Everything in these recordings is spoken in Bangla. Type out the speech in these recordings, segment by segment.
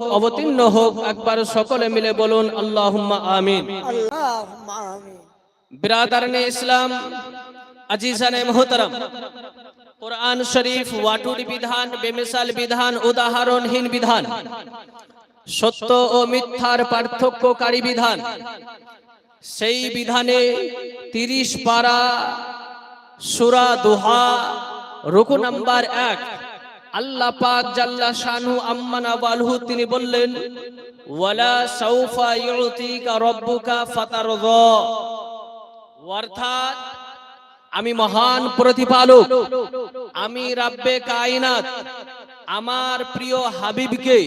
অবতীর্ণ হোক একবার সকলে মিলে বলুন আল্লাহুম্মা আমিন। আল্লাহুম্মা আমিন। বিরাদারনে ইসলাম আজিজানে মোহতারাম। কোরআন শরীফ ওয়াটুরি বিধান বেমিসাল বিধান উদাহরণহীন বিধান। সত্য ও মিথ্যার পার্থক্যকারী বিধান। সেই বিধানে তিরিশ পারা সুরা দুহা রুকু নাম্বার এক। আল্লাহ পাক জাল্লা শানু আম্মানা বালহু তিনি বললেন, ওয়ালা সাউফা ইউতিকা রব্বুকা ফাতারদা। অর্থাৎ, আমি মহান প্রতিপালক, আমি রাব্বে কায়নাত, আমার প্রিয় হাবিবকে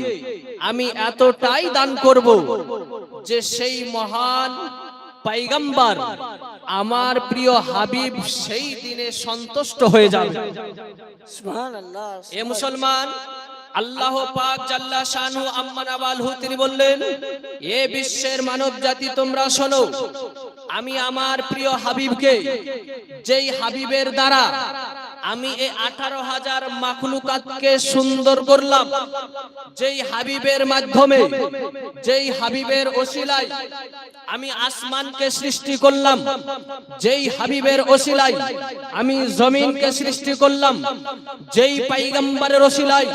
আমি এতটাই দান করব যে সেই মহান পাইগাম্বার আমার প্রিয় হাবিব সেই দিনে সন্তুষ্ট হয়ে যাবে এ মুসলমান আল্লাহ পাক জাল্লা শানু আম্মান আবালহু তিনি বললেন এ বিশ্বের মানব জাতি তোমরা শোনো আমি আমার প্রিয় হাবিবকে যেই হাবিবের দ্বারা আমি এই আঠারো হাজার মাখলুকাতকে সুন্দর করলাম। যেই হাবিবের মাধ্যমে, যেই হাবিবের ওসিলায় আমি আসমানকে সৃষ্টি করলাম, যেই হাবিবের ওসিলায় আমি জমিনকে সৃষ্টি করলাম, যেই পাইগাম্বারের ওসিলায়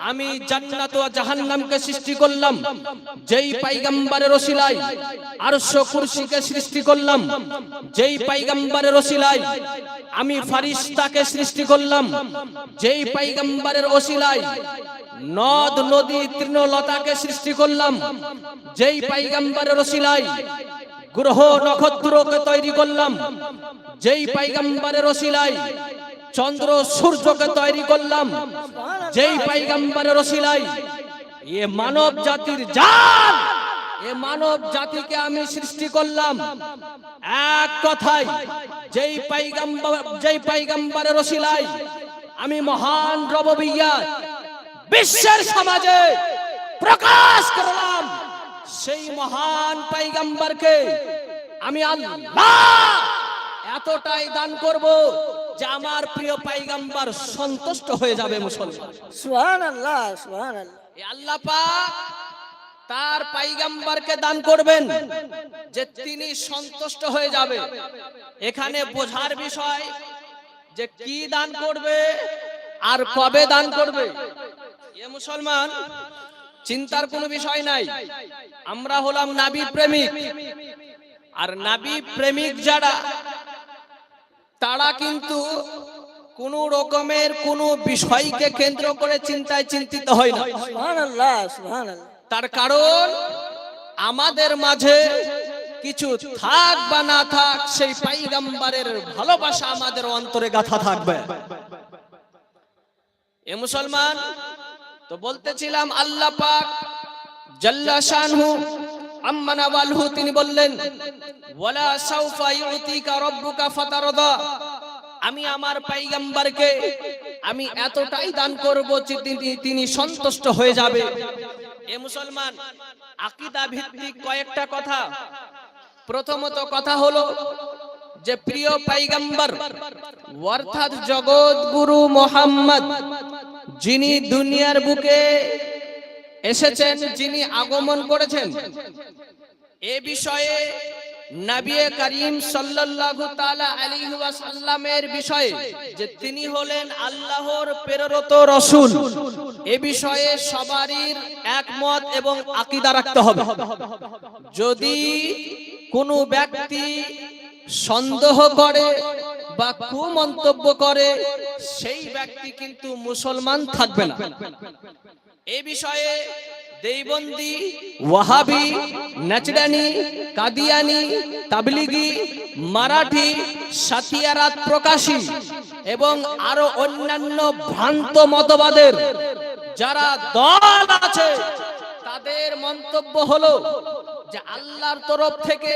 আমি জান্নাত ও জাহান্নামকে সৃষ্টি করলাম। যেই পাইগাম্বারের ওসিলায় আরশ কুরসিকে সৃষ্টি করলাম। যেই পাইগাম্বারের ওসিলায় আমি ফারিস্তাকে সৃষ্টি করলাম। যেই পাইগাম্বারের ওসিলায় নদ, নদী, তৃণলতাকে সৃষ্টি করলাম। যেই পাইগাম্বারের ওসিলায় গ্রহ, নক্ষত্রকে তৈরি করলাম। যেই পাইগাম্বারের ওসিলায় চন্দ্র সূর্যকে তৈরি করলাম। যেই পাইগাম্বারের ওসিলায়, এ মানব জাতির জান, এ মানব জাতিকে আমি সৃষ্টি করলাম। এক কথায়, যেই পাইগাম্বার যেই পাইগাম্বারের ওসিলায়, আমি মহান রববিয়াত বিশ্বের সমাজে প্রকাশ করলাম। সেই মহান পাইগাম্বারকে আমি আল্লাহ এতটাই দান করব যে আমার প্রিয় পাইগাম্বার সন্তুষ্ট হয়ে যাবে মুসলমান। এ আল্লাহ পাক তার পাইগাম্বারকে দান করবেন যে তিনি সন্তুষ্ট হয়ে যাবে। এখানে বোঝার বিষয় যে কি দান করবে আর কবে দান করবে। এ মুসলমান চিন্তার কোনো বিষয় নাই। আমরা হলাম নাবি প্রেমিক। আর নাবি প্রেমিক যারা তারা কিন্তু কোন রকমের কোন বিষয়কে কেন্দ্র করে চিন্তায় চিন্তিত হয় না। তার কারণ আমাদের মাঝে কিছু থাক বা না থাক সেই পাইগাম্বারের ভালোবাসা আমাদের অন্তরে গাথা থাকবে। এ মুসলমান তো বলতেছিলাম আল্লাহ পাক জাল্লা শানহু তিনি বললেন আমি আমার পাইগাম্বারকে, আমি এতটাই দান করব যে তিনি- সন্তুষ্ট হয়ে যাবে। এ মুসলমান, আকীদা ভিত্তিক কয়েকটা কথা। প্রথমত কথা হলো যে, প্রিয় পাইগাম্বার, অর্থাৎ জগৎ গুরু মোহাম্মদ, যিনি দুনিয়ার বুকে এসেছেন যিনি আগমন করেছেন। এ বিষয়ে নবী করিম সাল্লাল্লাহু তাআলা আলাইহি ওয়াসাল্লামের বিষয়ে যে তিনি হলেন আল্লাহর প্রেরিত রাসূল, এ বিষয়ে সবারই একমত এবং আকীদা রাখতে হবে। যদি কোনো ব্যক্তি সন্দেহ করে বা কুমন্তব্য করে, সেই ব্যক্তি কিন্তু মুসলমান থাকবে না। এই বিষয়ে দেইবন্দি ওয়াহাবি, নাচরানি, কাদিয়ানি, তাবলিগি, মারাঠি, সাতিয়ারাত প্রকাশী এবং আরও অন্যান্য ভ্রান্ত মতবাদের যারা দল আছে, তাদের মন্তব্য হলো যে আল্লাহর তরফ থেকে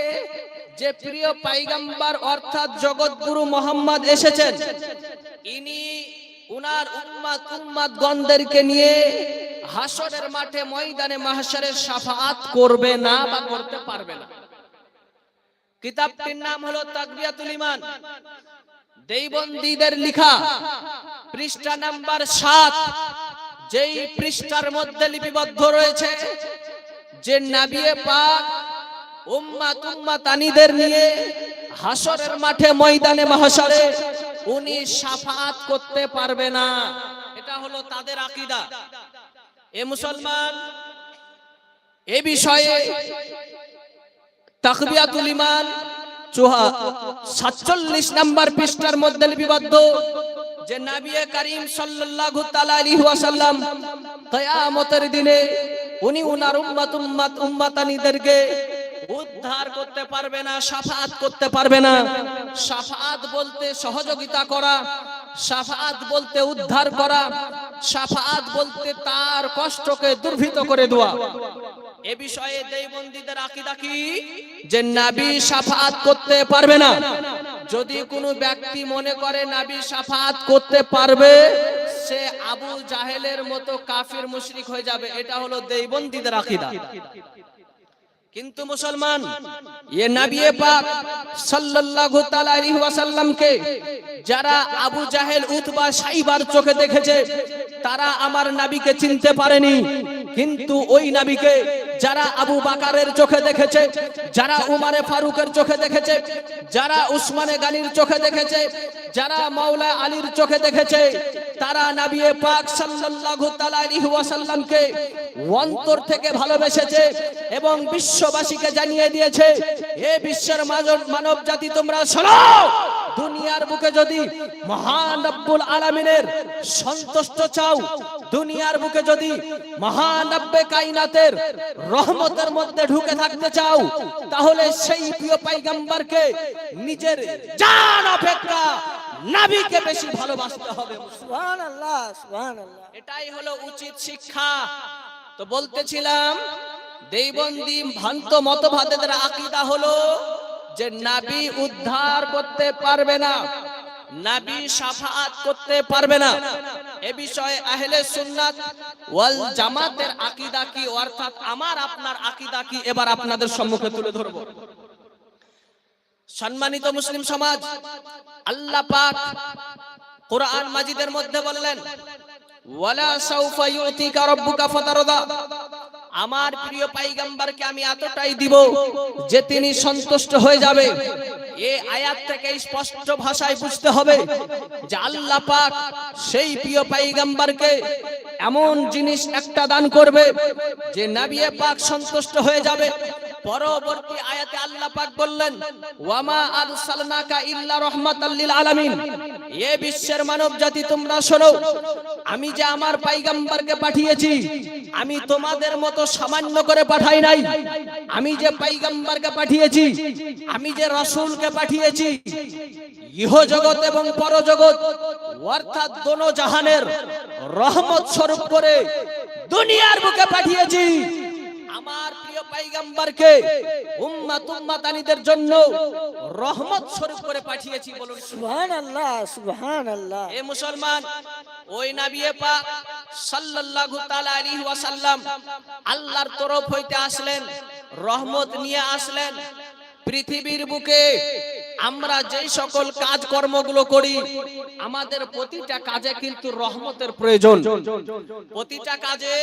যে প্রিয় পাইগাম্বার অর্থাৎ জগৎগুরু মোহাম্মদ এসেছেন, ইনি উনার উম্মাদ উম্মাদ গণদেরকে নিয়ে হাসরের মাঠে ময়দানে মাহশরের সাফাত করবে না বা করতে পারবে না। কিতাবটির নাম হলো তাকবিয়াতুল ইমান দেইবন্দীদের লেখা পৃষ্ঠা নাম্বার সাত, যেই পৃষ্ঠার মধ্যে লিপিবদ্ধ রয়েছে যে নাবিয়ে পাক উম্মাত উম্মাতানিদের নিয়ে হাসরের মাঠে ময়দানে মহাশরে উনি সাফাত করতে পারবে না। এটা হলো তাদের আকীদা। এ মুসলমান, এ বিষয়ে তাকবিয়াতুল ইমান চুহা সাতচল্লিশ নাম্বার পৃষ্ঠার মধ্যে লিপিবদ্ধ যে নাবিয়ে করিম সাল্লাল্লাহু তাআলা আলাইহি ওয়াসাল্লাম কিয়ামতের দিনে উনি উনার উম্মত উম্মত উম্মতানিদেরকে উদ্ধার করতে পারবে না, সাফাত করতে পারবে না। সাফাত বলতে সহযোগিতা করা, সাফাত বলতে উদ্ধার করা সাফাত বলতে তার কষ্টকে দুর্ভিত করে দেওয়া। এ বিষয়ে দেবন্দীদের আকিদা কি? যে নাবি সাফাত করতে পারবে না। যদি কোনো ব্যক্তি মনে করে নাবি সাফাত করতে পারবে, সে আবু জাহেলের মতো কাফির মুশরিক হয়ে যাবে। এটা হলো দেবন্দীদের আকীদা। কিন্তু মুসলমান, এ নাবিয়ে পাক সাল্লাল্লাহু তাআলা আলাইহি ওয়াসাল্লামকে যারা আবু জাহেল, উতবা, সাইবার চোখে দেখেছে, তারা আমার নবীকে চিনতে পারেনি। কিন্তু ওই নবীকে যারা আবু বাকারের চোখে দেখেছে, যারা উমারে ফারুকের চোখে দেখেছে, যারা উসমানে গানির চোখে দেখেছে, যারা মাওলা আলীর চোখে দেখেছে, তারা নবিয়ে পাক সাল্লাল্লাহু তাআলা ওয়াসাল্লামকে অন্তর থেকে ভালোবেসেছে এবং বিশ্ববাসীকে জানিয়ে দিয়েছে এ বিশ্বের মানব জাতি তোমরা শোনো! দুনিয়ার বুকে যদি মহান রব্বুল আলামিনের সন্তুষ্ট চাও দুনিয়ার বুকে যদি মহান রব্বে কাইনাতের রহমতের মধ্যে ঢুকে থাকতে চাও তাহলে সেই প্রিয় পাইগাম্বারকে নিজের জান অপেক্ষা নাবিকে বেশি ভালোবাসতে হবে। সুবহান আল্লাহ সুবহান আল্লাহ এটাই হলো উচিত শিক্ষা। তো বলতেছিলাম দেবন্দী ভ্রান্ত মতবাদের আকীদা হলো যে নাবি উদ্ধার করতে পারবে না, নাবি সাফাত করতে পারবে না। এ বিষয়ে আহলে সুন্নাত ওয়াল জামাতের আকীদা কি? অর্থাৎ আমার, আপনার আকীদা কি? এবার আপনাদের সম্মুখে তুলে ধরব। সম্মানিত মুসলিম সমাজ, আল্লাহ পাক কোরআন মাজিদের মধ্যে বললেন, ওয়ালা সাউফা ইউতিকা রাব্বুকা ফাতারদা। আমার প্রিয় পাইগাম্বারকে আমি এতটাই দিব যে তিনি সন্তুষ্ট হয়ে যাবে। এই আয়াত থেকে স্পষ্ট ভাষায় বুঝতে হবে যে আল্লাহ পাক সেই প্রিয় পাইগাম্বারকে এমন জিনিস একটা দান করবে যে নবিয়ে পাক সন্তুষ্ট হয়ে যাবে। পরবর্তী আয়াতে আল্লাহ পাক বললেন, ওয়ামা আরসালনাকা ইল্লা রাহমাতাল লিল আলামিন। এ বিশ্বের মানব জাতি তোমরা শোনো, আমি যে আমার পাইগাম্বারকে পাঠিয়েছি, আমি তোমাদের মতো সামান্য করে পাঠাই নাই। আমি যে পাইগাম্বারকে পাঠিয়েছি, আমি যে রসুলকে পাঠিয়েছি ইহ জগৎ এবং পরজগৎ, অর্থাৎ দোনো জাহানের রহমত স্বরূপ করে দুনিয়ার বুকে পাঠিয়েছি। আমার পাইগাম্বারকে উম্মাত উম্মাতানিদের জন্য রহমত স্বরূপ করে পাঠিয়েছি বলুন। সুবহান আল্লাহ সুবহান আল্লাহ এ মুসলমান ওই নবিয়ে পাক সাল্লাল্লাহু তাআলা আলাইহি ওয়াসাল্লাম আল্লাহর তরফ হইতে আসলেন রহমত নিয়ে আসলেন। পৃথিবীর বুকে আমরা যেই সকল কাজ কর্মগুলো করি আমাদের প্রতিটা কাজে কিন্তু রহমতের প্রয়োজন। প্রতিটা কাজে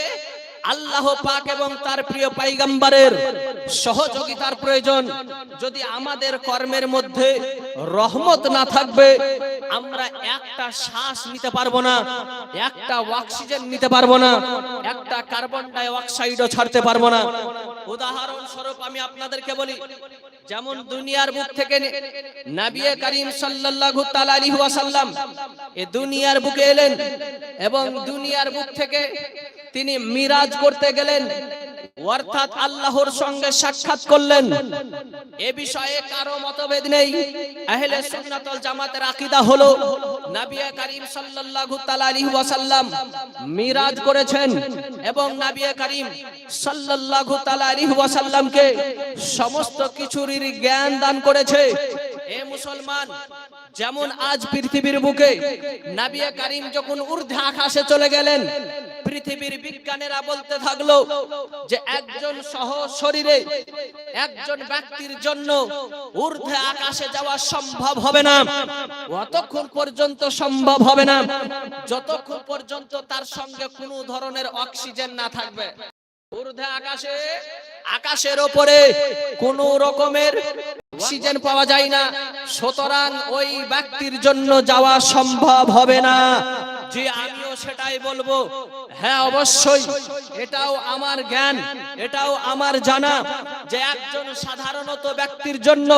আল্লাহ পাক এবং তার প্রিয় পাইগাম্বারের সহযোগিতার প্রয়োজন। যদি আমাদের কর্মের মধ্যে রহমত না থাকবে, আমরা একটা শ্বাস নিতে পারব না, একটা অক্সিজেন নিতে পারব না, একটা কার্বন ডাই অক্সাইডও ছাড়তে পারব না। উদাহরণস্বরূপ আমি আপনাদেরকে বলি যেমন দুনিয়ার বুক থেকে নাবিয়ে করিম সাল্লাল্লাহু তাআলা আলাইহি ওয়াসাল্লাম এ দুনিয়ার বুকে এলেন এবং দুনিয়ার বুক থেকে তিনি মিরাজ করতে গেলেন। অর্থাৎ আল্লাহর সঙ্গে সাক্ষাৎ করলেন। এ বিষয়ে কারও মতভেদ নেই। আহলে সুন্নাত ওয়াল জামাতের আকীদা হলো, নবী করিম সাল্লাল্লাহু তাআলা আলাইহি ওয়াসাল্লাম মিরাজ করেছেন এবং নবী করিম সাল্লাল্লাহু তাআলা আলাইহি ওয়াসাল্লামকে সমস্ত কিছুরই জ্ঞান দান করেছে। এ মুসলমান, যেমন আজ পৃথিবীর বুকে নবী করিম যখন ঊর্ধ্বে আকাশে চলে গেলেন পৃথিবীর বিজ্ঞানীরা বলতে থাকল যে একজন সহ শরীরে একজন ব্যক্তির জন্য ঊর্ধ্বে আকাশে যাওয়া সম্ভব হবে না। অতক্ষণ পর্যন্ত সম্ভব হবে না। যতক্ষণ পর্যন্ত তার সঙ্গে কোনো ধরনের অক্সিজেন না থাকবে। ঊর্ধ্বে আকাশে, আকাশের ওপরে কোন রকমের অক্সিজেন পাওয়া যায় না। সুতরাং ওই ব্যক্তির জন্য যাওয়া সম্ভব হবে না। যে আমিও সেটাই বলব। হ্যাঁ অবশ্যই। এটাও আমার জ্ঞান, এটাও আমার জানা যে একজন সাধারণত ব্যক্তির জন্য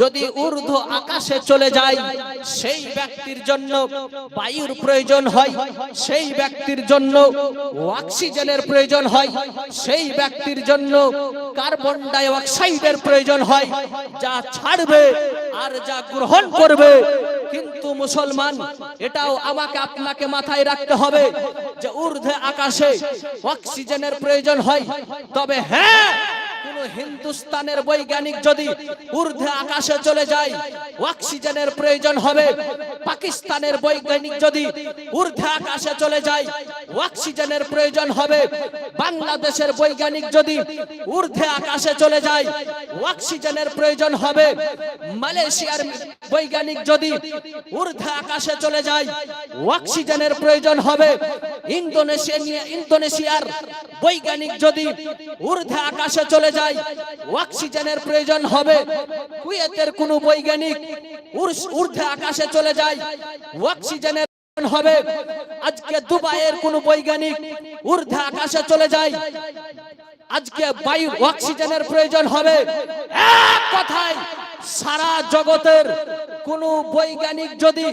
যদি ঊর্ধ্ব আকাশে চলে যায়, সেই ব্যক্তির জন্য বায়ুর প্রয়োজন হয়, সেই ব্যক্তির জন্য অক্সিজেনের প্রয়োজন হয়, সেই ব্যক্তির জন্য কার্বন ডাই অক্সাইডের প্রয়োজন হয়, যা ছাড়বে আর যা গ্রহণ করবে। কিন্তু মুসলমান, এটাও আমাকে আপনাকে মাথায় রাখতে হবে যে ঊর্ধ্বে আকাশে অক্সিজেনের প্রয়োজন হয়। তবে হ্যাঁ হিন্দুস্তানের বৈজ্ঞানিক যদি ঊর্ধ্বে আকাশে চলে যায়, অক্সিজেনের প্রয়োজন হবে। পাকিস্তানের বৈজ্ঞানিক যদি ঊর্ধ্বে আকাশে চলে যায়, অক্সিজেনের প্রয়োজন হবে। বাংলাদেশের বৈজ্ঞানিক যদি ঊর্ধ্বে আকাশে চলে যায়, অক্সিজেনের প্রয়োজন হবে। মালয়েশিয়ার বৈজ্ঞানিক যদি ঊর্ধ্বে আকাশে চলে যায়, অক্সিজেনের প্রয়োজন হবে। ইন্দোনেশিয়া ইন্দোনেশিয়ার বৈজ্ঞানিক যদি ঊর্ধ্বে আকাশে চলে যায়, অক্সিজেনের প্রয়োজন হবে। কুয়েতের কোনো বৈজ্ঞানিক ঊর্ধ্বে আকাশে চলে যায়, অক্সিজেনের হবে। আজকে দুবাইয়ের কোন বৈজ্ঞানিক ঊর্ধ্বে আকাশে চলে যায়, আজকে বায়ু, অক্সিজেনের প্রয়োজন হবে। এক কথায়, সারা জগতের কোন বৈজ্ঞানিক যদি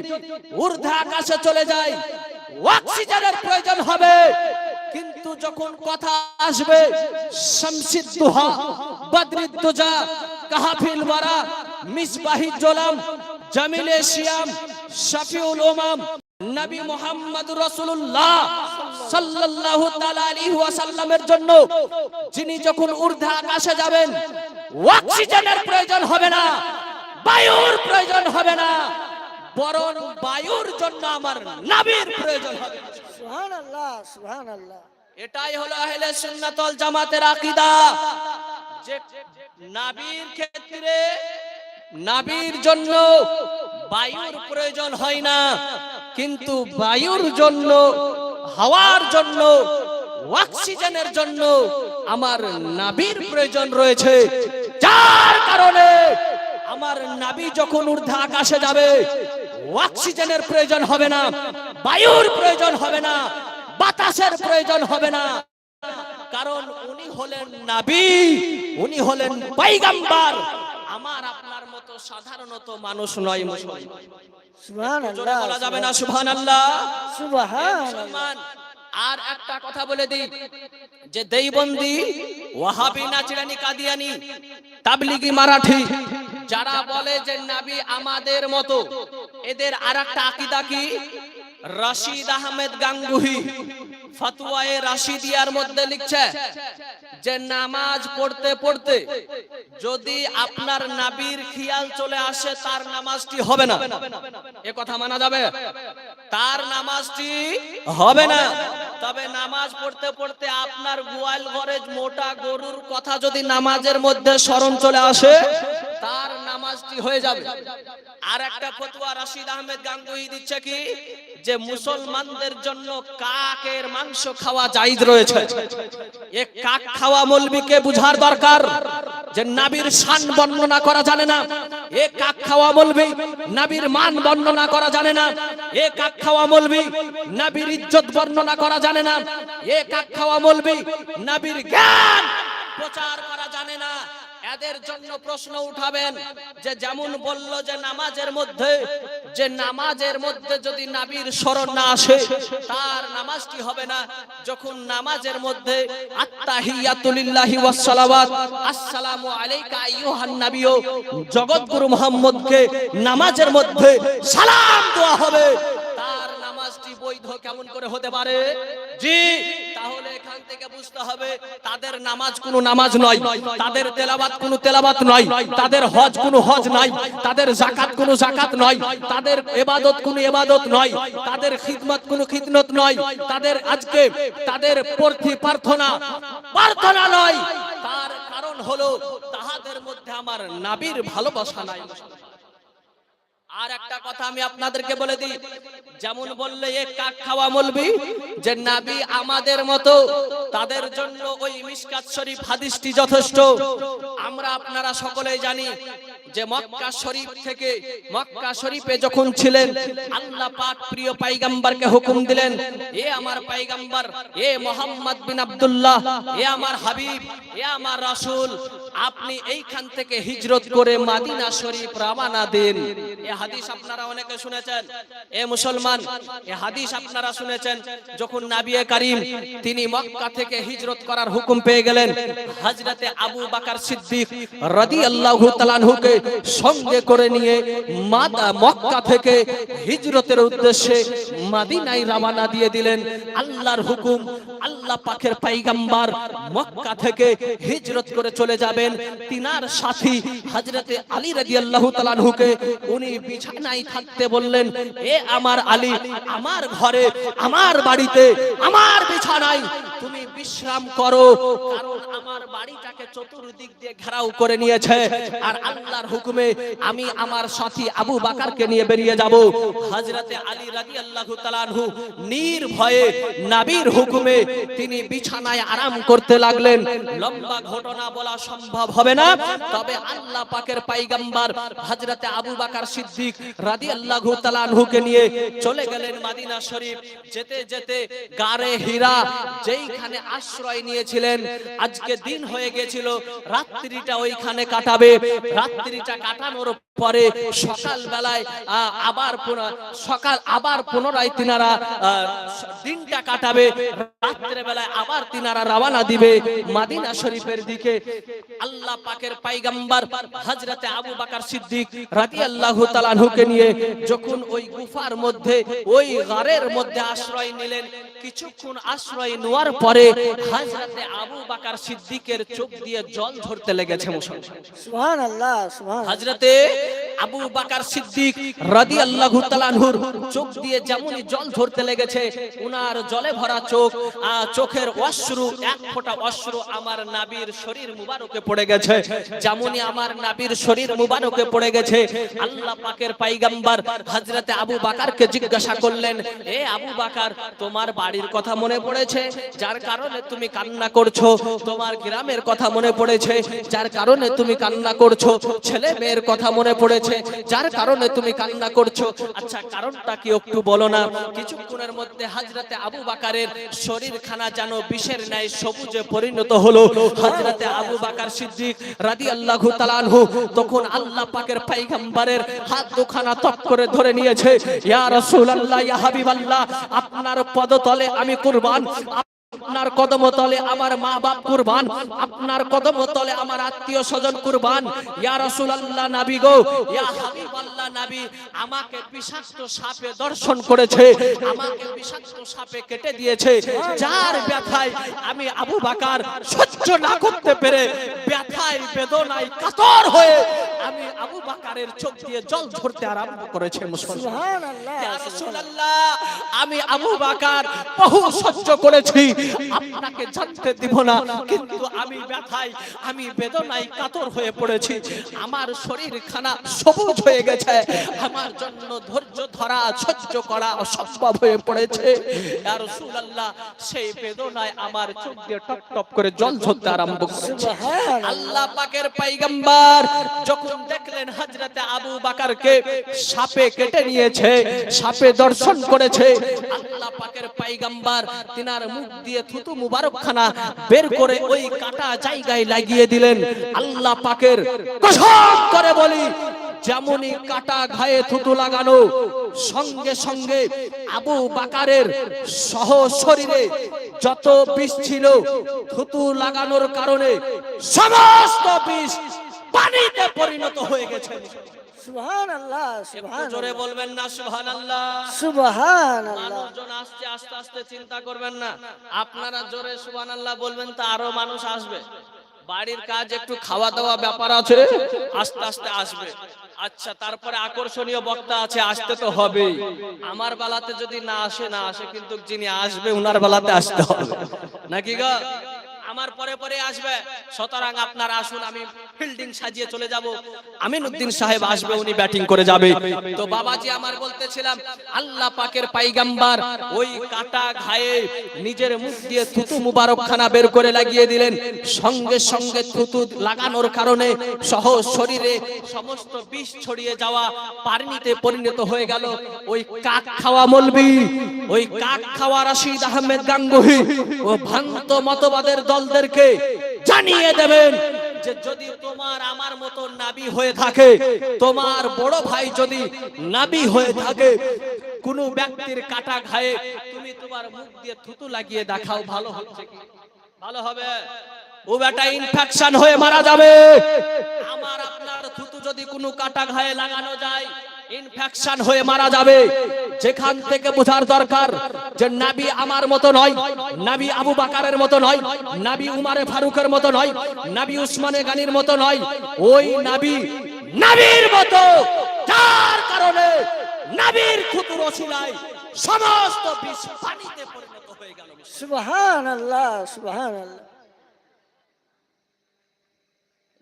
ঊর্ধ্বে আকাশে চলে যায়, অক্সিজেনের প্রয়োজন হবে। কিন্তু যখন কথা আসবে শামসিদ্দুহা বদরিদ্দুজা কাহাফিল ওয়ারা, মিসবাহি জোলাম, জামিলে শিয়াম, শফিউল ওমাম নবী মোহাম্মদ রাসূলুল্লাহ সাল্লাল্লাহু তাআলা আলাইহি ওয়াসাল্লামের জন্য যিনি যখন ঊর্ধ্বে আকাশে যাবেন, অক্সিজেনের প্রয়োজন হবে না, বায়ুর প্রয়োজন হবে না। বরং বায়ুর জন্য আমার নাবির প্রয়োজন হবে। এটাই হলো আহলে সুন্নাত ওয়াল জামাতের আকীদা। যে নাবির ক্ষেত্রে নাবির জন্য বায়ুর প্রয়োজন হয় না কিন্তু বায়ুর জন্য হাওয়ার জন্য অক্সিজেনের জন্য আমার নাবির প্রয়োজন রয়েছে। যার কারণে আমার নাবি যখন ঊর্ধ্বে আকাশে যাবে অক্সিজেনের প্রয়োজন হবে না বায়ুর প্রয়োজন হবে না বাতাসের প্রয়োজন হবে না। কারণ উনি হলেন নাবি উনি হলেন পাইগাম্বার আমার আপনার মতো সাধারণত মানুষ নয় মুসলমান। বলা যাবে না? সুবহান আল্লাহ সুবহান। আর একটা কথা বলে দিই, যে দেইবন্দি ওয়াহাবি নাচরানি কাদিয়ানি, তাবলিগি মারাঠি, যারা বলে যে নাবি আমাদের মতো, এদের আর একটা আকিদা কি? রশিদ আহমেদ গাঙ্গুহি ফতোয়ায়ে রাশিদিয়ার মধ্যে লিখছে যে নামাজ পড়তে পড়তে যদি আপনার নাবির খেয়াল চলে আসে, তার নামাজটি হবে না। এ কথা মানা যাবে? তার নামাজটি হবে না। তবে নামাজ পড়তে পড়তে আপনার গোয়াল ঘরে মোটা গরুর কথা যদি নামাজের মধ্যে স্মরণ চলে আসে, তার নামাজটি হয়ে যাবে। আর একটা ফতোয়া রাশিদ আহমেদ গাঙ্গুহি দিচ্ছে কি? যে মুসলমানদের জন্য কাকের মাংস খাওয়া জায়েজ রয়েছে। এ কাক খাওয়া মলবিকে বুঝার দরকার। যে নাবির শান বর্ণনা করা জানে না। এ কাক খাওয়া মলবি নাবির মান বর্ণনা করা জানে না। এ কাক খাওয়া মলবি নাবির ইজ্জত বর্ণনা করা জানে না। এ কাক খাওয়া মলবি নাবির জ্ঞান প্রচার করা জানে না। এদের জন্য প্রশ্ন উঠাবেন যে যেমন বলল যে নামাজের মধ্যে, যে নামাজের মধ্যে যদি নাবির স্মরণ না আসে, তার নামাজটি হবে না। যখন নামাজের মধ্যে আত্তাহিয়াতুলিল্লাহি ওয়াস সালাওয়াত, আসসালামু আলাইকা আইয়ুহান নাবিয়্যু, জগৎগুরু মুহাম্মদকে নামাজের মধ্যে সালাম দেওয়া হবে। তার নামাজটি বৈধ কেমন করে হতে পারে? জি তাহলে এখান থেকে বুঝতে হবে, তাদের নামাজ কোনো নামাজ নয়, তাদের তেলাবাত কোনো তেলাবাত নয়, তাদের হজ কোনো হজ নয় তাদের জাকাত কোনো জাকাত নয়, তাদের এবাদত কোনো এবাদত নয়, তাদের খিদমত কোনো খিদমত নয়, তাদের আজকে তাদের প্রতি প্রার্থনা প্রার্থনা নয়। তার কারণ হলো তাহাদের মধ্যে আমার নাবির ভালোবাসা নাই। আর একটা কথা আমি আপনাদেরকে বলে দিই। যেমন বললে এক কাক খাওয়া মলবি যে নাবি আমাদের মতো তাদের জন্য ওই মিসকাত শরীফ হাদিসটি যথেষ্ট। আমরা আপনারা সকলেই জানি যে মক্কা শরীফ থেকে মক্কা শরীফে যখন ছিলেন আল্লাহ পাক প্রিয় পাইগাম্বারকে হুকুম দিলেন এ আমার পাইগাম্বার এ মোহাম্মদ বিন আব্দুল্লাহ এ আমার হাবিব এ আমার রাসূল আপনি এইখান থেকে হিজরত করে মাদিনা শরীফ রওনা দিন। এ হাদিস আপনারা অনেকে শুনেছেন। এ মুসলমান, এ হাদিস আপনারা শুনেছেন, যখন নাবিয়ে কারীম তিনি মক্কা থেকে হিজরত করার হুকুম পেয়ে গেলেন, হযরতে আবু বকর সিদ্দিক রাদিয়াল্লাহু তাআলাকে সঙ্গে করে নিয়ে মাদা, মক্কা থেকে হিজরতের উদ্দেশ্যে মদিনায় রওনা দিয়ে দিলেন। আল্লাহর হুকুম, আল্লাহ পাখের পাইগাম্বার মক্কা থেকে হিজরত করে চলে যাবেন তিনার সাথী হাজরতে আলী রাজি আল্লাহ তালানহুকে উনি বিছানায় থাকতে বললেন, এ আমার আলী, আমার ঘরে, আমার বাড়িতে, আমার বিছানায় তুমি বিশ্রাম করো। কারণ আমার বাড়িটাকে চতুর্দিক দিয়ে ঘেরাও করে নিয়েছে। আর আল্লাহর হুকুমে আমি আমার সাথী আবু বাকারকে নিয়ে বেরিয়ে যাব। হযরতে আলী রাদিয়াল্লাহু তাআলা নির্ভয়ে নবীর হুকুমে তিনি বিছানায় আরাম করতে লাগলেন। লম্বা ঘটনা বলা সম্ভব হবে না। তবে আল্লাহ পাকের পয়গম্বর হযরতে আবু বকর সিদ্দিক রাদিয়াল্লাহু তাআলা আনহুকে নিয়ে চলে গেলেন মদিনা শরীফ। যেতে যেতে গারে হীরা, যেইখানে আশ্রয় নিয়েছিলেন। আজকে দিন হয়ে গেছিল রাত্রিটা ওইখানে কাটাবে। রাত্রিটা কাটানোর পরে সকাল বেলায় আবার সকাল আবার পুনরায় তিনারা দিনটা কাটাবে। রাত্রে বেলায় আবার তিনারা রওনা দিবে মাদিনা শরীফের দিকে। আল্লাহ পাকের পাইগাম্বার হযরতে আবু বকর সিদ্দিক রাদিয়াল্লাহু তাআলা আনহুকে নিয়ে যখন ওই গুফার মধ্যে ওই গারের মধ্যে আশ্রয় নিলেন। কিছুক্ষণ আশ্রয় নেওয়ার পরে হযরতে আবু বকর সিদ্দিকের চোখ দিয়ে জল ঝরতে লেগেছে মুসলমান। সুবহান আল্লাহ সুবহান হযরতে আবু বকর সিদ্দিক রাদিয়াল্লাহু তাআলা আনহুর চোখ দিয়ে যেমনই জল ঝরতে লেগেছে উনার জলে ভরা চোখ চোখের অশ্রু এক ফোঁটা অশ্রু আমার নাবির শরীর মুবারকে পড়ে গেছে। যেমনই আমার নাবির শরীর মুবারকে পড়ে গেছে আল্লাহ পাকের পয়গম্বর হযরতে আবু বকরকে জিজ্ঞাসা করলেন এ আবু বকর তোমার বাড়ির কথা মনে পড়েছে? যার কারণে তুমি কান্না করছ। তোমার গ্রামের কথা মনে পড়েছে, যার কারণে তুমি কান্না করছ। ছেলে মেয়ের কথা মনে পড়েছে, যার কারণে তুমি কান্না করছ। আচ্ছা কারণটা কি একটু বলো না? কিছুক্ষণের মধ্যে হাজরাতে আবু বাকারের শরীর খানা যেন বিষের ন্যায় সবুজে পরিণত হলো। হাজরাতে আবু বাকার সিদ্দিক রাদিয়াল্লাহু তাআলা আনহু তখন আল্লাহ পাকের পয়গম্বরের হাত দুখানা তপ করে ধরে নিয়েছে, ইয়া রাসূলুল্লাহ, ইয়া হাবিবাল্লাহ, আপনার পদতলে আমি কুরবান আপনার কদম তলে আমার মা বাপ কুরবান আপনার কদম তলে আমার আত্মীয় স্বজন কুরবান। ইয়া রাসূলুল্লাহ নবী গো ইয়া হাবিবাল্লাহ নবী আমাকে বিষাক্ত সাপে দর্শন করেছে আমাকে বিষাক্ত সাপে কেটে দিয়েছে। যার ব্যথায় আমি আবু বকর সহ্য না করতে পেরে ব্যথায় বেদনায় কাতর হয়ে আমি আবু বকরের চোখ দিয়ে জল ঝরতে আরম্ভ করেছে মুসলমান। সুবহান আল্লাহ ইয়া রাসূলুল্লাহ, আমি আবু বাকার বহু সহ্য করেছি আপনাকে জানতে দিব না কিন্তু আমি ব্যথায় আমি বেদনায় কাতর হয়ে পড়েছি। আমার শরীর খানা সবুজ হয়ে গেছে। আমার জন্য ধৈর্য ধরা সহ্য করা অসম্ভব হয়ে পড়েছে। ইয়া রাসূলুল্লাহ, সেই বেদনায় আমার চোখ দিয়ে টপ টপ করে জল ঝরতে আরম্ভ করেছে। আল্লাহ পাকের পয়গম্বর যখন দেখলেন হযরতে আবু বাকারকে সাপে কেটে নিয়েছে সাপে দর্শন করেছে আল্লাহ পাকের পয়গম্বর তিনার মুখ দিয়ে থুতু মুবারকখানা বের করে ওই কাটা জায়গায় লাগিয়ে দিলেন। আল্লাহ পাকের কসম করে বলি, যেমনই কাটা ঘায়ে থুতু লাগানো, সঙ্গে সঙ্গে আবু বাকারের সহ শরীরে যত বিষ ছিল, থুতু লাগানোর কারণে সমস্ত বিষ পানিতে পরিণত হয়ে গেছে। সুবহান আল্লাহ সুবহান জোরে বলবেন না সুবহান আল্লাহ সুবহান মানুষজন আসছে আস্তে আস্তে চিন্তা করবেন না। আপনারা জোরে সুবহান আল্লাহ বলবেন তো আরও মানুষ আসবে। বাড়ির কাজ একটু খাওয়া দাওয়া ব্যাপার আছে আস্তে আস্তে আসবে। আচ্ছা তারপরে আকর্ষণীয় বক্তা আছে আসতে তো হবেই। আমার বেলাতে যদি না আসে না আসে কিন্তু যিনি আসবে উনার বেলাতে আসতে হবে। নাকি গো? আমার পরে পরে আসবে। সুতরাং আপনারা আসুন, আমি ফিল্ডিং সাজিয়ে চলে যাব। আমিনুদ্দিন সাহেব আসবে, উনি ব্যাটিং করে যাবে। তো বাবাজি আমার বলতেছিলাম, আল্লাহ পাকের পাইগাম্বার ওই কাটা ঘায়ে নিজের মুখ দিয়ে থুতু মুবারকখানা বের করে লাগিয়ে দিলেন। সঙ্গে সঙ্গে থুতু লাগানোর কারণে সহ শরীরে সমস্ত বিষ ছড়িয়ে যাওয়া পারনিতে পরিণত হয়ে গেল। ওই কাক খাওয়া মলবি, ওই কাক খাওয়া রাশিদ আহমেদ গাঙ্গুহি ও ভ্রান্ত মতবাদের দলদেরকে জানিয়ে দেবেন যে যদি তোমার আমার মতো নাবি হয়ে থাকে, তোমার বড় ভাই যদি নাবি হয়ে থাকে, কোন ব্যক্তির কাটা ঘায়ে তুমি তোমার মুখ দিয়ে থুতু লাগিয়ে দেখাও, ভালো হচ্ছে ভালো হবে। ও বেটা ইনফেকশন হয়ে মারা যাবে। আমার আপনার থুতু যদি কোনো কাটা ঘায়ে লাগানো যায় ইনফেকশন হয়ে মারা যাবে। যেখান থেকে বোঝার দরকার যে নাবি আমার মতো নয়, নাবি আবু বাকারের মতো নয়, নাবি উমারে ফারুকের মতো নয়, নাবি উসমানে গানির মতো নয়, ওই নাবি নাবির মতো, যার কারণে নাবির খুতুর ওসিলায় সমস্ত বিষ পানিতে পরিণত হয়ে গেল। সুবহান আল্লাহ সুবহান আল্লাহ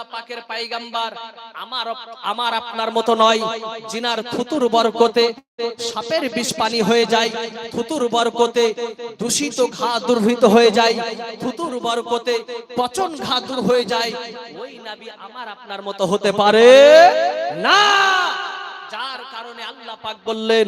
আল্লাহ পাকের পাইগাম্বার, আমার আমার আপনার মতো নয়। জিনার থুতুর বরকতে সাপের বিষ পানি হয়ে যায়, থুতুর বরকতে দূষিত ঘা দুর্ভূত হয়ে যায়, থুতুর বরকতে পচন ঘা দূর হয়ে যায়। ওই নবী আমার আপনার মতো হতে পারে না। যার কারণে আল্লাহ পাক বললেন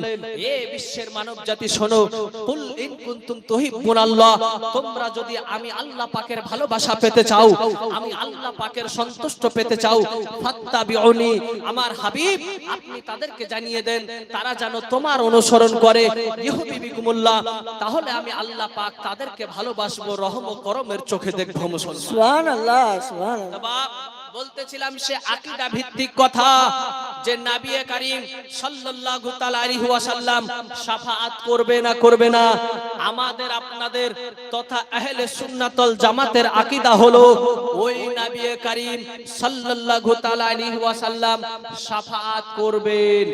এ বিশ্বের মানব জাতি শোনো কুল ইন কুনতুম তুহিব্বুন আল্লাহ তোমরা যদি আমি আল্লাহ পাকের ভালোবাসা পেতে চাও আমি আল্লাহ পাকের সন্তুষ্ট পেতে চাও ফাত্তাবিউনি আমার হাবিব আপনি তাদেরকে জানিয়ে দেন তারা যেন তোমার অনুসরণ করে ইহুবিবিকুমুল্লাহ তাহলে আমি আল্লাহ পাক তাদেরকে ভালোবাসবো রহম ও করমের চোখে দেখব মুসলমান। সুবহান আল্লাহ সুবহান আল্লাহ বাবা, বলতেছিলাম সে আকীদা ভিত্তিক কথা। যে নাবিয়ে কারিম সাল্লাল্লাহু তাআলা আলাইহি ওয়াসাল্লাম শাফাআত করবে না করবে না। আমাদের, আপনাদের তথা আহলে সুন্নাতুল জামাতের আকীদা হলো ওই নবী করিম সাল্লাল্লাহু তাআলা আলাইহি ওয়াসাল্লাম শাফাআত করবেন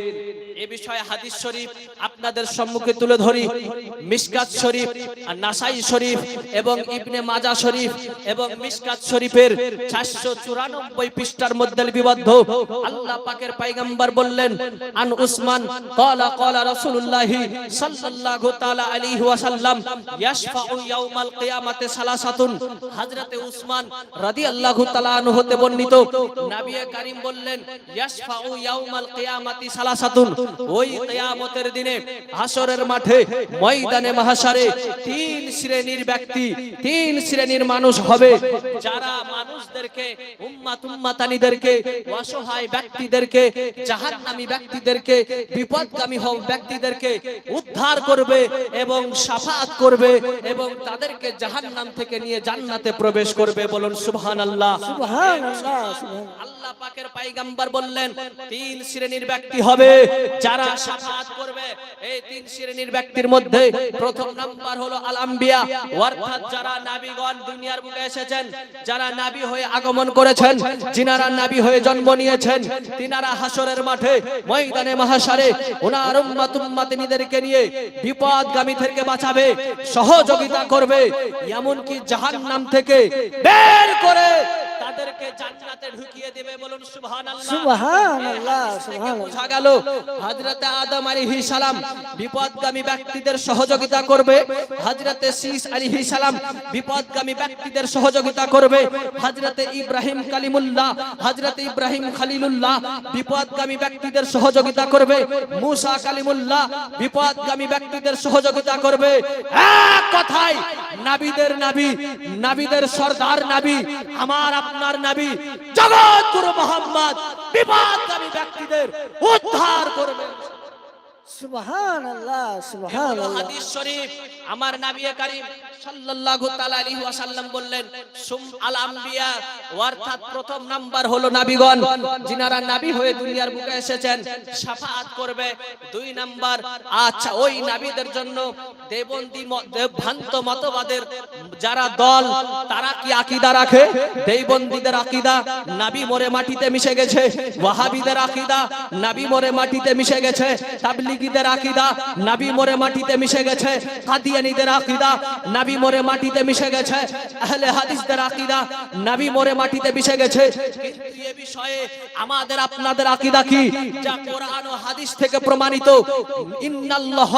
এ বিষয়ে হাদিস শরীফ আপনাদের সম্মুখে তুলে ধরি। মিশকাত শরীফ আর নাসাই শরীফ এবং ইবনে মাজা শরীফ এবং মিশকাত শরীফের 494 পৃষ্ঠার মধ্যে লিপিবদ্ধ আল্লাহ পাকের পয়গম্বর বললেন, আন উসমান, ক্বালা ক্বালা রাসূলুল্লাহ সাল্লাল্লাহু তাআলা আলাইহি ওয়াসাল্লাম, ইয়াশফাউ ইয়াউমাল কিয়ামাতে সালাসাতুন। হযরতে উসমান রাদিয়াল্লাহু তাআলা আনহু হতে বর্ণিত নবী করিম বললেন, ইয়াশফাউ ইয়াউমাল কিয়ামাতি সালাসাতুন। ওই কিয়ামতের দিনে হাসরের মাঠে ময়দানে মাহশারে তিন শ্রেণির ব্যক্তি, তিন শ্রেণির মানুষ হবে। যারা মানুষদেরকে, উম্মাত উম্মাতানিদেরকে, অসহায় ব্যক্তিদেরকে জাহান্নামী ব্যক্তিদেরকে বিপদগামী হও ব্যক্তিদেরকে উদ্ধার করবে এবং সাফাত করবে এবং তাদেরকে জাহান্নাম থেকে নিয়ে জান্নাতে প্রবেশ করবে বলুন সুবহানাল্লাহ। সুবহান আল্লাহ আল্লাহ পাকের পাইগাম্বার বললেন তিন শ্রেণির ব্যক্তি হবে যারা সাফাত করবে। এই তিন শ্রেণির ব্যক্তির মধ্যে প্রথম নাম্বার হলো আল আম্বিয়া অর্থাৎ যারা নাবিগণ দুনিয়ার বুকে এসেছেন যারা নাবি হয়ে আগমন করেছেন যিনারা নাবি হয়ে জন্ম নিয়েছেন তিনারা হাসরের মাঠে, ময়দানে মহাসারে ওনার উম্মাত উম্মাতিনীদেরকে নিয়ে বিপদগামী থেকে বাঁচাবে, সহযোগিতা করবে, এমনকি জাহান্নাম থেকে বের করে তাদেরকে তাদেরকে জান্নাতে ঢুকিয়ে দেবে বলুন সুবহানাল্লাহ সুবহানাল্লাহ, এই হাদিস থেকে সুবহানাল্লাহ। বোঝা গেল হযরতে আদম আলাইহিস সালাম বিপদগামী ব্যক্তিদের সহযোগিতা করবে হযরতে শীস আলাইহিস সালাম বিপদগামী ব্যক্তিদের সহযোগিতা করবে হযরতে ইব্রাহিম কালিমুল্লাহ হযরতে ইব্রাহিম খলিলুল্লাহ বিপদগামী ব্যক্তিদের সহযোগিতা করবে মুসা কালিমুল্লাহ বিপদগামী ব্যক্তিদের সহযোগিতা করবে এক কথায় নাবিদের নাবি নাবিদের সর্দার নাবি আমার আপনার নাবি জগৎ গুরু মোহাম্মদ বিপদগামী ব্যক্তিদের উদ্ধার করবে সুবহানাল্লাহ সুবহানাল্লাহ। হাদিস শরীফ আমার নবী করিম আচ্ছা যারা দল, তারা কি আকীদা রাখে? দেবন্দীদের আকীদা, নবী মরে মাটিতে মিশে গেছে। ওয়াহাবিদের আকীদা, নবী মরে মাটিতে মিশে গেছে। তাবলিগীদের আকীদা, নবী মরে মাটিতে মিশে গেছে। কাদিয়ানীদের আকীদা, নবী মরে মাটিতে মিশে গেছে। আহলে হাদিসদের আকীদা, নবী মরে মাটিতে মিশে গেছে। কিন্তু এ বিষয়ে আমাদের, আপনাদের আকীদা কি? যা কোরআন ও হাদিস থেকে প্রমাণিত। ইন্নাল্লাহ,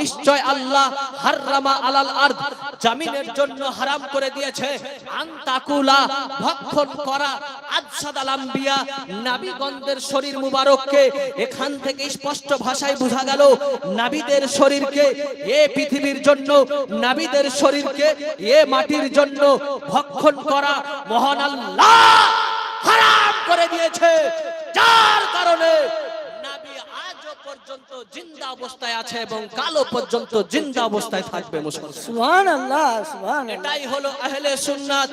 নিশ্চয় আল্লাহ হাররামা আলাল আরদ, জামিনের জন্য হারাম করে দিয়েছে। আন্তাকুলা, ভক্ষণ করা আদসাদাল আম্বিয়া, নাবিগণদের শরীর মুবারককে এখান থেকে স্পষ্ট ভাষায় বোঝা গেল। নাবিদের শরীরকে এ পৃথিবীর জন্য, নাবিদের শরীরকে এ মাটির জন্য ভক্ষণ করা মহান আল্লাহ হারাম করে দিয়েছে। যার কারণে পর্যন্ত জিন্দা অবস্থায় আছে এবং কালো পর্যন্ত জিন্দা অবস্থায় থাকবে মুসলমান। এটাই হলো আহলে সুন্নাত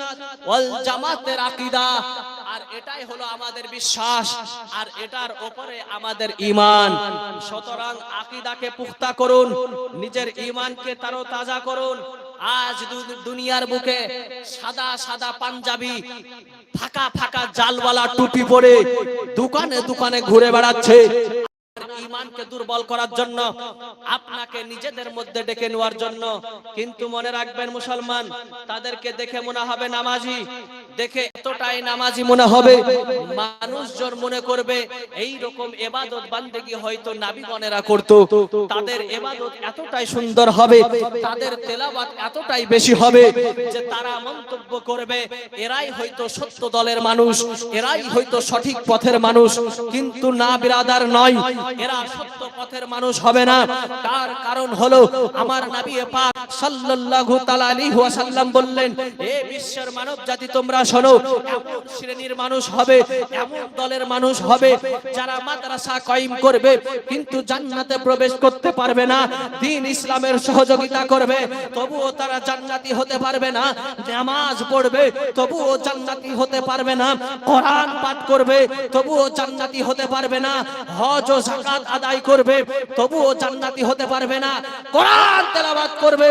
ওয়াল জামাতের আকীদা আর এটাই হলো আমাদের বিশ্বাস আর এটার উপরে আমাদের ঈমান। সুতরাং আকীদাকে পুখতা করুন নিজের ঈমানকে তারো তাজা করুন আজ দুনিয়ার বুকে সাদা সাদা পাঞ্জাবি, ফাঁকা ফাঁকা জালওয়ালা টুপি পরে দোকানে দোকানে ঘুরে বেড়াচ্ছে। ইমানকে দুর্বল করার জন্য, আপনাকে নিজেদের মধ্যে ডেকে নেওয়ার জন্য। কিন্তু মনে রাখবেন মুসলমান, তাদেরকে দেখে মনে হবে নামাজি, দেখে এতটাই নামাজি মনে হবে। মানুষজন মনে করবে এই রকম এবাদত বান্দেগি হয়তো নাবিগণেরা করত। তাদের এবাদত এতটাই সুন্দর হবে, তাদের তেলাবাত এতটাই বেশি হবে যে তারা মন্তব্য করবে, এরাই হয়তো সত্য দলের মানুষ, এরাই হয়তো সঠিক পথের মানুষ। কিন্তু না, বিরাদার নয় এরা সত্য পথের মানুষ হবে না। তার কারণ হলো আমার নবী পাক সাল্লাল্লাহু তাআলা আলাইহি ওয়াসাল্লাম বললেন, এ বিশ্বের মানব জাতি, তোমরা শোনো, এমন শ্রেণির মানুষ হবে, এমন দলের মানুষ হবে যারা মাদ্রাসা কায়েম করবে, কিন্তু জান্নাতে প্রবেশ করতে পারবে না দ্বীন ইসলামের সহযোগিতা করবে, তবুও তারা জান্নাতি হতে পারবে না, নামাজ পড়বে, তবুও জান্নাতি হতে পারবে না, কোরআন পাঠ করবে, তবুও জান্নাতি হতে পারবে না, হজ ও যাকাত আদায় করবে তবুও জান্নাতি হতে পারবে না। কোরআন তেলাওয়াত করবে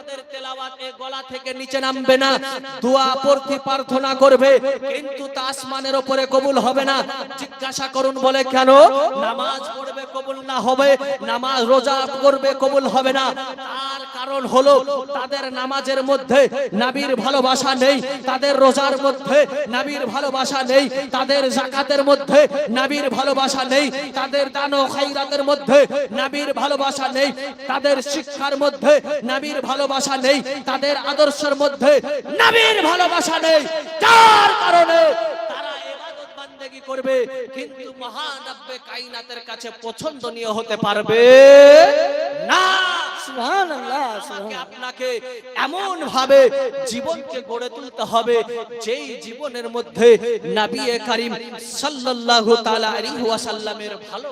তাদের তেলাওয়াত এ গলা থেকে নিচে নামবে না। দোয়া পড়তে প্রার্থনা করবে, কিন্তু তা আসমানের উপরে কবুল হবে না। জিজ্ঞাসা করুন বলে কেন? নামাজ পড়বে কবুল না হবে? নামাজ রোজা করবে কবুল হবে না। তার কারণ হলো, তাদের নামাজের মধ্যে নাবির ভালোবাসা নেই। তাদের রোজার মধ্যে নাবির ভালোবাসা নেই। তাদের জাকাতের মধ্যে নাবির ভালোবাসা নেই। তাদের দান ও খাইরাতের মধ্যে নাবির ভালোবাসা নেই। তাদের শিক্ষার মধ্যে নাবির ভালোবাসা নেই তাদের আদর্শের মধ্যে নাবির ভালোবাসা নেই। যার কারণে তারা ইবাদত বান্দেগি করবে কিন্তু মহান রব্বে কায়নাতের কাছে পছন্দনীয় হতে পারবে না। সুবহানাল্লাহ আমাকে সুবহানাল্লাহ। আপনাকে এমন ভাবে জীবনকে গড়ে তুলতে হবে যেই জীবনের মধ্যে করিম সাল্লাল্লাহু তাআলা আলাইহি ওয়াসাল্লামের ভালো